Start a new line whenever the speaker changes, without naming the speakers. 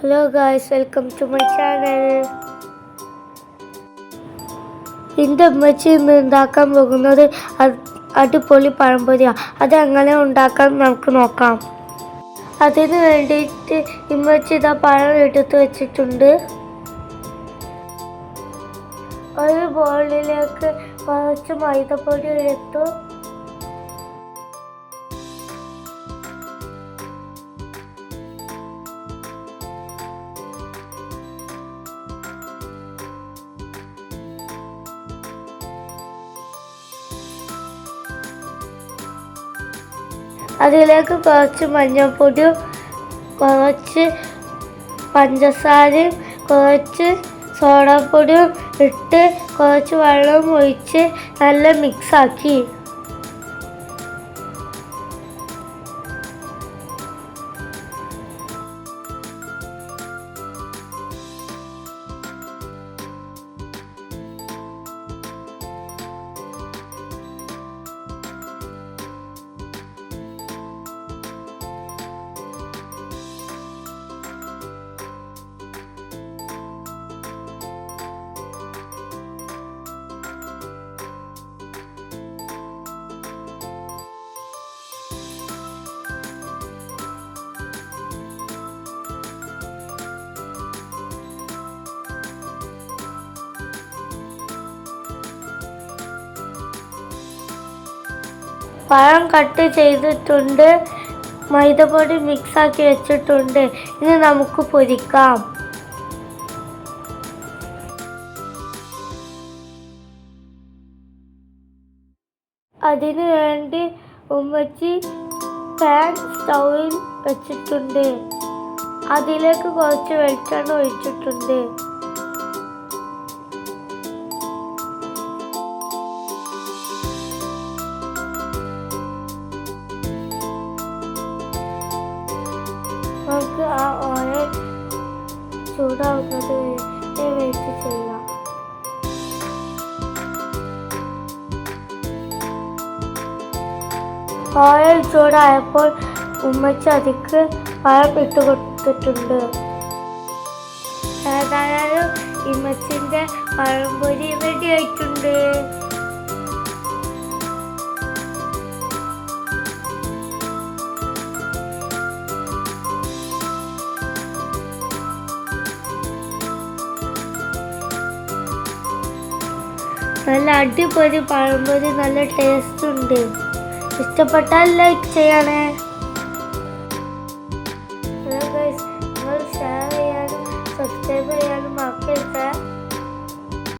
Hello guys welcome to my channel എന്റെ അമ്മച്ചി ഇന്ന് ഉണ്ടാക്കാൻ പോകുന്നത് അടിപൊളി പഴംപൊരിയാണ് അത് എങ്ങനെ ഉണ്ടാക്കാൻ നമുക്ക് നോക്കാം. അതിന് വേണ്ടിയിട്ട് ഇമ്മച്ചി ഇതാ പഴം എടുത്ത് വെച്ചിട്ടുണ്ട്. ഒരു ബോളിലേക്ക് കുറച്ച് മൈദപ്പൊടി എടുത്തു അതിലേക്ക് കുറച്ച് മഞ്ഞൾപ്പൊടിയും കുറച്ച് പഞ്ചസാരയും കുറച്ച് സോഡാപ്പൊടിയും ഇട്ട് കുറച്ച് വെള്ളം ഒഴിച്ച് നല്ല മിക്സാക്കി പഴം കട്ട് ചെയ്തിട്ടുണ്ട്. മൈദപ്പൊടി മിക്സാക്കി വെച്ചിട്ടുണ്ട്. ഇനി നമുക്ക് പൊരിക്കാം. അതിനു വേണ്ടി ഉമ്മച്ചി പാൻ സ്റ്റൗവിൽ വെച്ചിട്ടുണ്ട്. അതിലേക്ക് കുറച്ച് വെളിച്ചെണ്ണ ഒഴിച്ചിട്ടുണ്ട്. ചൂടാവുന്നത് ചെയ്യാം ഓയിൽ ചൂടായപ്പോൾ ഉമ്മച്ച അതിക്ക് പഴം ഇട്ട് കൊടുത്തിട്ടുണ്ട്. ഏതായാലും ഇമ്മച്ചിന്റെ പഴംപൊരി റെഡി ആയിട്ടുണ്ട്. നല്ല അടിപൊളി പഴംപൊരി നല്ല ടേസ്റ്റ് ഉണ്ട്. ഇഷ്ടപ്പെട്ടാൽ ലൈക്ക് ചെയ്യണേ.